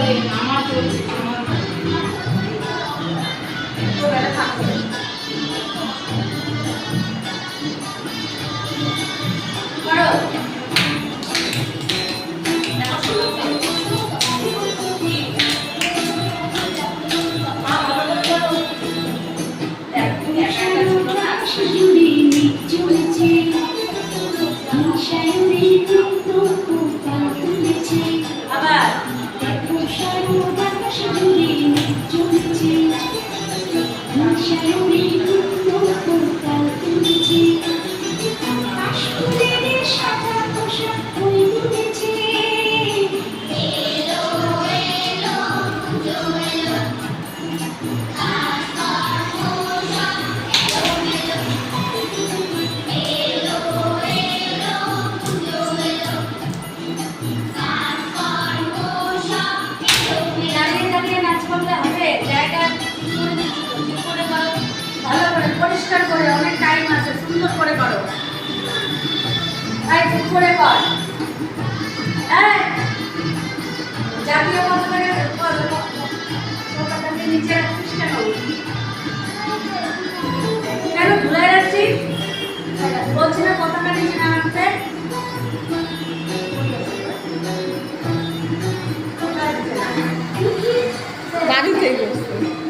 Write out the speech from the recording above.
চলে আমার চলছে আমার Julie, Julie. Thank you. করলে হবে জায়গা করে পরিষ্কার করে অনেক টাইম আছে সুন্দর করে করো। তাই ঠিক করে কর। এই, জাতীয় পতাকাকে নিচে কেন? কেন ভুলে যাচ্ছিস? বলছি না পতাকা নিচে না রাখতে Thank you.